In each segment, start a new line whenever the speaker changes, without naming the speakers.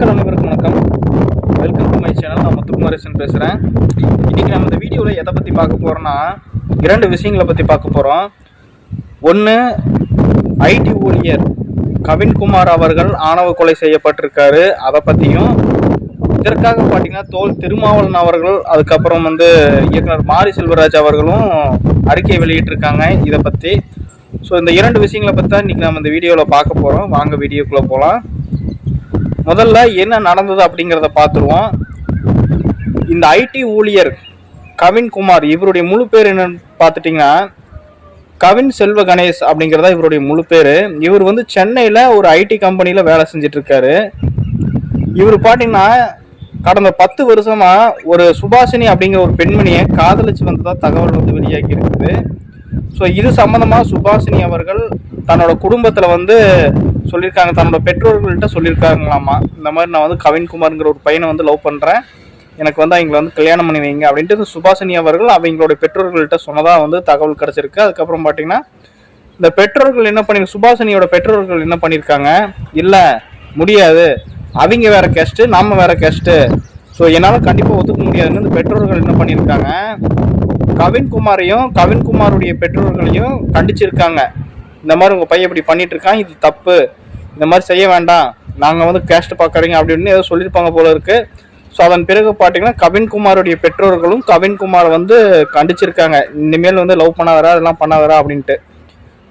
மக்கள் அனைவருக்கும் வணக்கம். வெல்கம் டு மை சேனல் நான் முத்துக்குமாரேசன் பேசுகிறேன் இன்றைக்கி நம்ம இந்த வீடியோவில் எதை பற்றி பார்க்க போகிறோன்னா இரண்டு விஷயங்களை பற்றி பார்க்க போகிறோம் ஒன்று ஐடி ஊழியர் கவின்குமார் அவர்கள் ஆணவ கொலை செய்யப்பட்டிருக்காரு. அதை பற்றியும் இதற்காக பார்த்தீங்கன்னா தோல் திருமாவளன் அவர்கள் அதுக்கப்புறம் வந்து இயக்குனர் மாரி செல்வராஜ் அவர்களும் அறிக்கை வெளியிட்டிருக்காங்க இதை பற்றி ஸோ இந்த இரண்டு விஷயங்களை பற்றி தான் இன்றைக்கி நம்ம இந்த வீடியோவில் பார்க்க போகிறோம் வாங்க வீடியோக்குள்ளே போகலாம் முதல்ல என்ன நடந்தது அப்படிங்கிறத பார்த்துருவோம். இந்த ஐடி ஊழியர் கவின் குமார் இவருடைய முழு பேர் என்னன்னு பார்த்துட்டிங்கன்னா கவின் செல்வ கணேஷ் அப்படிங்கிறதா இவருடைய முழு பேர். இவர் வந்து சென்னையில் ஒரு ஐடி கம்பெனியில் வேலை செஞ்சிட்ருக்காரு. இவர் பார்த்தீங்கன்னா கடந்த பத்து வருஷமாக ஒரு சுபாஷினி அப்படிங்கிற ஒரு பெண்மணியை காதலிச்சு வந்ததாக தகவல் வந்து வெளியாகி இருக்குது. ஸோ இது சம்மந்தமாக சுபாஷினி அவர்கள் தன்னோட குடும்பத்தில் வந்து சொல்லியிருக்காங்க தன்னோட பெற்றோர்கள்ட்ட சொல்லியிருக்காங்களாமா? இந்த மாதிரி நான் வந்து கவின்குமார்ங்கிற ஒரு பையனை வந்து லவ் பண்ணுறேன் எனக்கு வந்து அவங்களை வந்து கல்யாணம் பண்ணி வைங்க அப்படின்ட்டு சுபாஷினி அவர்கள் அவங்களோட பெற்றோர்கள்ட்ட சொன்னதாக வந்து தகவல் கிடச்சிருக்கு. அதுக்கப்புறம் பார்த்தீங்கன்னா இந்த பெற்றோர்கள் என்ன பண்ணி சுபாஷினியோட பெற்றோர்கள் என்ன பண்ணியிருக்காங்க? இல்லை முடியாது. அவங்க வேற கெஸ்ட்டு நம்ம வேற கெஸ்ட்டு ஸோ என்னால் கண்டிப்பாக ஒத்துக்க முடியாதுன்னு இந்த பெற்றோர்கள் என்ன பண்ணியிருக்காங்க? கவின்குமாரையும் கவின்குமாருடைய பெற்றோர்களையும் கண்டிச்சிருக்காங்க. இந்த மாதிரி உங்கள் பையன் இப்படி பண்ணிட்டு இருக்கான் இது தப்பு. இந்த மாதிரி செய்ய வேண்டாம். நாங்கள் வந்து கேஸ்ட் பார்க்குறீங்க அப்படின்னு ஏதோ சொல்லியிருப்பாங்க போல இருக்கு. ஸோ அதன் பிறகு பார்த்தீங்கன்னா கவின்குமாருடைய பெற்றோர்களும் கவின்குமார் வந்து கண்டிச்சிருக்காங்க. இனிமேல் வந்து லவ் பண்ணாதரா அதெல்லாம் பண்ணாதரா அப்படின்ட்டு.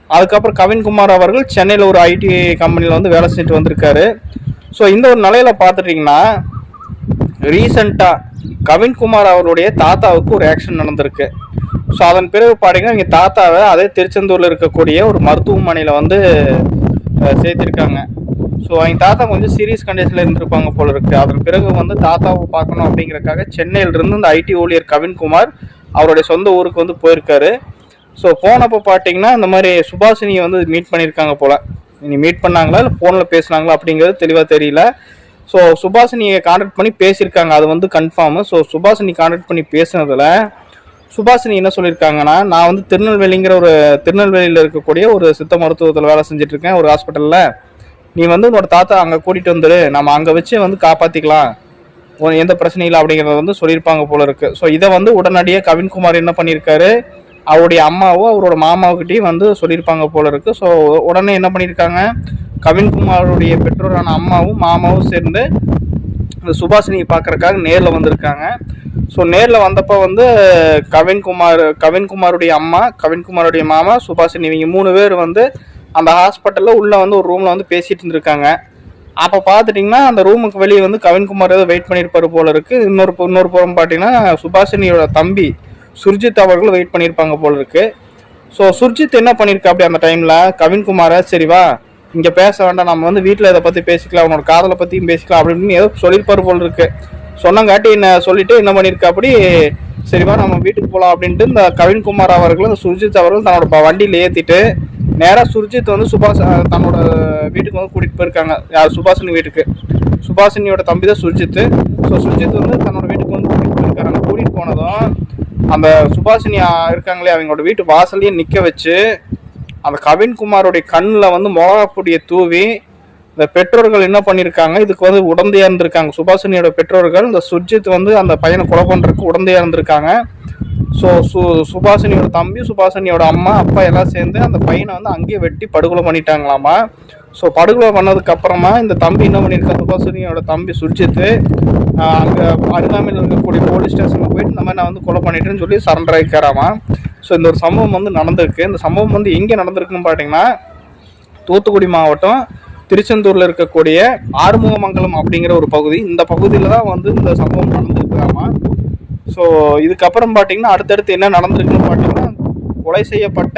அதுக்கப்புறம் கவின்குமார் அவர்கள் சென்னையில் ஒரு ஐடி கம்பெனியில் வந்து வேலை செஞ்சுட்டு வந்திருக்காரு. ஸோ இந்த ஒரு நிலையில பார்த்துட்டிங்கன்னா ரீசண்டாக கவின்குமார் அவருடைய தாத்தாவுக்கு ஒரு ஆக்ஷன் நடந்திருக்கு. ஸோ அதன் பிறகு பார்த்தீங்கன்னா இங்கே தாத்தாவை அதே திருச்செந்தூரில் இருக்கக்கூடிய ஒரு மருத்துவமனையில் வந்து சேர்த்திருக்காங்க. ஸோ அவங்க தாத்தா கொஞ்சம் சீரியஸ் கண்டிஷனில் இருந்திருப்பாங்க போல இருக்கு. அதன் பிறகு வந்து தாத்தாவை பார்க்கணும் அப்படிங்கிறக்காக சென்னையிலிருந்து இந்த ஐடி ஊழியர் கவின்குமார் அவருடைய சொந்த ஊருக்கு வந்து போயிருக்காரு. ஸோ போனப்போ பார்த்தீங்கன்னா இந்த மாதிரி சுபாஷினியை வந்து மீட் பண்ணியிருக்காங்க போல. இனி மீட் பண்ணாங்களா இல்லை ஃபோனில் பேசுனாங்களா அப்படிங்கிறது தெளிவாக தெரியல. ஸோ சுபாஷினியை கான்டாக்ட் பண்ணி பேசியிருக்காங்க. அது வந்து கன்ஃபார்மு ஸோ சுபாஷினி கான்டாக்ட் பண்ணி பேசுனதில் சுபாஷினி என்ன சொல்லியிருக்காங்கன்னா நான் வந்து திருநெல்வேலிங்கிற ஒரு திருநெல்வேலியில் இருக்கக்கூடிய ஒரு சித்த மருத்துவத்தில் வேலை செஞ்சுட்டு இருக்கேன் ஒரு ஹாஸ்பிட்டலில் நீ வந்து உன்னோட தாத்தா அங்கே கூட்டிகிட்டு வந்துடு நம்ம அங்கே வச்சு வந்து காப்பாற்றிக்கலாம் எந்த பிரச்சனையும் இல்லை அப்படிங்கிறத வந்து சொல்லியிருப்பாங்க போல இருக்கு. ஸோ இதை வந்து உடனடியாக கவின்குமார் என்ன பண்ணியிருக்காரு? அவருடைய அம்மாவோ அவரோட மாமாவுக்கிட்டையும் வந்து சொல்லியிருப்பாங்க போல இருக்கு. ஸோ உடனே என்ன பண்ணியிருக்காங்க? கவின்குமாருடைய பெற்றோரான அம்மாவும் மாமாவும் சேர்ந்து இந்த சுபாஷினியை பார்க்கறக்காக நேரில் வந்திருக்காங்க. ஸோ நேரில் வந்தப்போ வந்து கவின்குமார் கவின்குமாருடைய அம்மா கவின்குமாருடைய மாமா சுபாஷினி இவங்க மூணு பேர் வந்து அந்த ஹாஸ்பிட்டலில் உள்ளே வந்து ஒரு ரூமில் வந்து பேசிகிட்டு இருந்திருக்காங்க. அப்போ பார்த்துட்டிங்கன்னா அந்த ரூமுக்கு வெளியே வந்து கவின்குமார் ஏதோ வெயிட் பண்ணியிருப்பாரு போல இருக்குது இன்னொரு இன்னொரு புறம் பார்த்தீங்கன்னா சுபாஷினியோட தம்பி சுர்ஜித் அவர்கள் வெயிட் பண்ணியிருப்பாங்க போல இருக்குது ஸோ சுர்ஜித் என்ன பண்ணியிருக்கா அப்படி அந்த டைமில் கவின்குமாரை? சரிவா இங்கே பேச வேண்டாம் நம்ம வந்து வீட்டில் இதை பற்றி பேசிக்கலாம் உன்னோட காதலை பற்றியும் பேசிக்கலாம் அப்படின்னு ஏதோ சொல்லியிருப்பாரு போல் இருக்கு. சொன்னங்காட்டி என்ன சொல்லிட்டு என்ன பண்ணியிருக்கா? அப்படி சரிவா நம்ம வீட்டுக்கு போகலாம் அப்படின்ட்டு இந்த கவின்குமார் அவர்களும் சுர்ஜித் அவர்களும் தன்னோட வண்டியில் வண்டியில ஏற்றிட்டு நேராக சுர்ஜித் வந்து சுபாஷ் தன்னோட வீட்டுக்கு வந்து கூட்டிகிட்டு போயிருக்காங்க. யார்? சுபாஷினி வீட்டுக்கு. சுபாஷினியோட தம்பி தான் சுர்ஜித். ஸோ சுர்ஜித் வந்து தன்னோட வீட்டுக்கு வந்து கூட்டிகிட்டு போயிருக்காங்க கூட்டிகிட்டு போனதும் அந்த சுபாஷினி இருக்காங்களே அவங்களோட வீட்டு வாசல்லையே நிற்க வச்சு அந்த கவின்குமாரோடைய கண்ணில் வந்து மிளகாப்பொடியை தூவி இந்த பெற்றோர்கள் என்ன பண்ணியிருக்காங்க இதுக்கு வந்து உடந்தையாக இருந்திருக்காங்க சுபாஷினியோட பெற்றோர்கள் இந்த சுர்ஜித் வந்து அந்த பையனை கொலை பண்ணுறதுக்கு உடந்தையாக இருந்திருக்காங்க ஸோ சு சுபாஷினியோட தம்பி சுபாஷினியோட அம்மா அப்பா எல்லாம் சேர்ந்து அந்த பையனை வந்து அங்கேயே வெட்டி படுகொலை பண்ணிட்டாங்களாமா? ஸோ படுகொலை பண்ணதுக்கப்புறமா இந்த தம்பி என்ன பண்ணியிருக்கா சுபாஷினியோட தம்பி சுர்ஜித் அங்கே அருகாமையில் இருக்கக்கூடிய போலீஸ் ஸ்டேஷனுக்கு போயிட்டு இந்த மாதிரி நான் வந்து கொலை பண்ணிட்டேன்னு சொல்லி சரண்டர் ஆகிக்கிறாமா ஸோ இந்த ஒரு சம்பவம் வந்து நடந்திருக்கு. இந்த சம்பவம் வந்து எங்கே நடந்திருக்குன்னு பார்த்தீங்கன்னா தூத்துக்குடி மாவட்டம் திருச்செந்தூரில் இருக்கக்கூடிய ஆறுமுகமங்கலம் அப்படிங்கிற ஒரு பகுதி. இந்த பகுதியில் தான் வந்து இந்த சம்பவம் நடந்திருக்காமா ஸோ இதுக்கப்புறம் பார்த்தீங்கன்னா அடுத்தடுத்து என்ன நடந்திருக்குன்னு பார்த்தீங்கன்னா கொலை செய்யப்பட்ட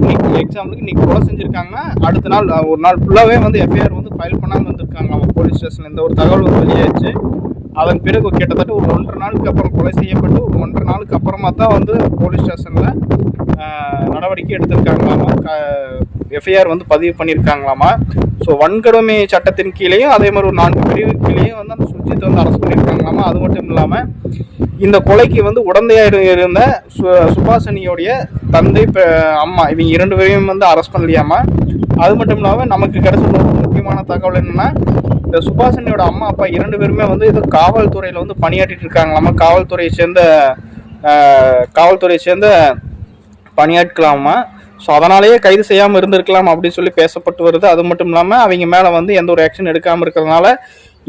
இன்னைக்கு எக்ஸாம்பிளுக்கு இன்னைக்கு கொலை செஞ்சுருக்காங்கன்னா அடுத்த நாள் ஒரு நாள் ஃபுல்லாகவே வந்து எஃப்ஐஆர் வந்து ஃபைல் பண்ணாமல் வந்திருக்காங்க அவங்க போலீஸ் ஸ்டேஷனில் இந்த ஒரு தகவல் வந்து வெளியாச்சு அதன் பிறகு கிட்டத்தட்ட ஒரு ஒன்றரை நாளுக்கு அப்புறம் கொலை செய்யப்பட்டு ஒரு ஒன்றரை நாளுக்கு அப்புறமா தான் வந்து போலீஸ் ஸ்டேஷனில் நடவடிக்கை எடுத்திருக்காங்களாமா? எஃப்ஐஆர் வந்து பதிவு பண்ணியிருக்காங்களாமா ஸோ வன்கொடுமை சட்டத்தின் கீழேயும் அதே மாதிரி ஒரு நான்கு பிரிவு கீழேயும் வந்து அந்த சுஜித் வந்து அரசு பண்ணியிருக்காங்களாமா அது மட்டும் இல்லாமல் இந்த கொலைக்கு வந்து உடந்தையாக இருந்த சு- சுபாஷினியோடைய தந்தை அம்மா இவங்க இரண்டு பேரையும் வந்து அரெஸ்ட் பண்ணலையாமா? அது மட்டும் இல்லாமல் நமக்கு கிடைச்ச ஒரு முக்கியமான தகவல் என்னென்னா இந்த சுபாஷினியோட அம்மா அப்பா இரண்டு பேருமே வந்து இது காவல்துறையில் வந்து பணியாற்றிட்டு இருக்காங்களாமா? காவல்துறையை சேர்ந்த காவல்துறையை சேர்ந்த பணியாட்களாமா? ஸோ அதனாலேயே கைது செய்யாமல் இருந்திருக்கலாம் அப்படின்னு சொல்லி பேசப்பட்டு வருது. அது மட்டும் இல்லாமல் அவங்க மேலே வந்து எந்த ஒரு ஆக்ஷன் எடுக்காமல் இருக்கிறதுனால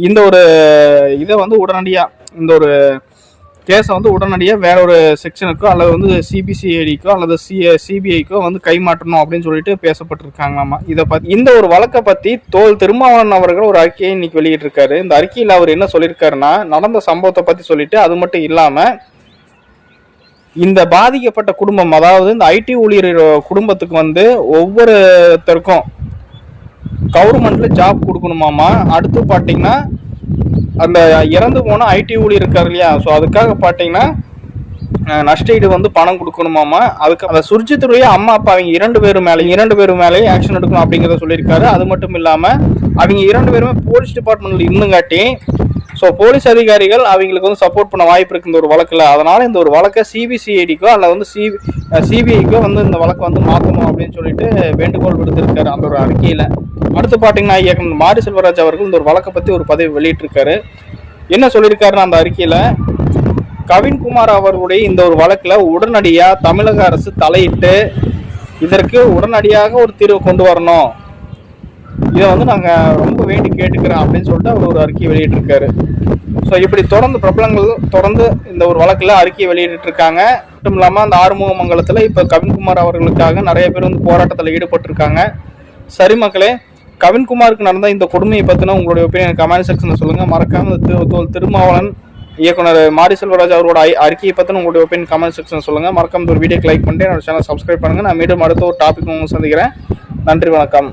இந்த ஒரு இதை வந்து உடனடியாக இந்த ஒரு கேஸை வந்து உடனடியாக வேற ஒரு செக்ஷனுக்கோ அல்லது வந்து சிபிசிஐடிக்கோ அல்லது சி சிபிஐக்கோ வந்து கைமாற்றணும் அப்படின்னு சொல்லிட்டு பேசப்பட்டிருக்காங்களாமா. இதை பற்றி இந்த ஒரு வழக்கை பற்றி தோல் திருமாவளவன் அவர்கள் ஒரு அறிக்கையை இன்னைக்கு வெளியிட்டிருக்காரு. இந்த அறிக்கையில் அவர் என்ன சொல்லியிருக்காருன்னா நடந்த சம்பவத்தை பற்றி சொல்லிட்டு அது மட்டும் இல்லாமல் இந்த பாதிக்கப்பட்ட குடும்பம் அதாவது இந்த ஐடி ஊழியர் குடும்பத்துக்கு வந்து ஒவ்வொருத்தருக்கும் கவர்மெண்ட்ல ஜாப் கொடுக்கணுமாமா? அடுத்து பார்த்தீங்கன்னா அந்த இறந்து போன ஐடி ஊழியர் இருக்கார் இல்லையா? ஸோ அதுக்காக பார்த்தீங்கன்னா நஷ்டஈடு வந்து பணம் கொடுக்கணுமாமா? அதுக்கு அந்த சுர்ஜித்துடைய அம்மா அப்பா அவங்க இரண்டு பேரும் மேலே இரண்டு பேரும் மேலேயும் ஆக்ஷன் எடுக்கணும் அப்படிங்கிறத சொல்லியிருக்காரு. அது மட்டும் இல்லாமல் அவங்க இரண்டு பேருமே போலீஸ் டிபார்ட்மெண்ட்ல இருந்துங்காட்டி ஸோ போலீஸ் அதிகாரிகள் அவங்களுக்கு வந்து சப்போர்ட் பண்ண வாய்ப்பு இருக்கு இந்த ஒரு வழக்கில். அதனால இந்த ஒரு வழக்கை சிபிசிஐடிக்கோ அல்லது வந்து சிபி சிபிஐக்கோ வந்து இந்த வழக்கை வந்து மாற்றணும் அப்படின்னு சொல்லிட்டு வேண்டுகோள் விடுத்திருக்காரு அந்த ஒரு அறிக்கையில். அடுத்து பார்த்தீங்கன்னா இயக்குனர் மாரி செல்வராஜ் அவர்கள் இந்த ஒரு வழக்கை பற்றி ஒரு பதிவு வெளியிட்டிருக்காரு. என்ன சொல்லியிருக்காருன்னா அந்த அறிக்கையில்? கவின்குமார் அவர்களுடைய இந்த ஒரு வழக்கில் உடனடியாக தமிழக அரசு தலையிட்டு இதற்கு உடனடியாக ஒரு தீர்வு கொண்டு வரணும். இதை வந்து நாங்கள் ரொம்ப வேண்டி கேட்டுக்கிறோம் அப்படின்னு சொல்லிட்டு அவர் ஒரு அறிக்கை வெளியிட்டிருக்காரு. ஸோ இப்படி தொடர்ந்து பிரபலங்கள் தொடர்ந்து இந்த ஒரு வழக்கில் அறிக்கையை வெளியிட்டு இருக்காங்க மட்டும் இல்லாமல் அந்த ஆறுமுகமங்கலத்தில் இப்போ கவின்குமார் அவர்களுக்காக நிறைய பேர் வந்து போராட்டத்தில் ஈடுபட்டிருக்காங்க. சரி மக்களே கவின்குமாருக்கு நடந்த இந்த கொடுமையை பற்றின உங்களுடைய ஒப்பீனியன் கமெண்ட் செக்ஷனில் சொல்லுங்கள் மறக்காமல் திரு தோல் திருமாவளன் இயக்குனர் மாரி செல்வராஜ் அவரோட அறிக்கையை பற்றின உங்களுடைய ஒப்பீனியன் கமெண்ட் செக்ஷன் சொல்லுங்கள் மறக்காம ஒரு வீடியோக்கு லைக் பண்ணிட்டு என்னோட சேனல் சப்ஸ்கிரைப் பண்ணுங்கள் நான் மீண்டும் அடுத்த ஒரு டாபிக் உங்களுக்கு சந்திக்கிறேன். நன்றி வணக்கம்.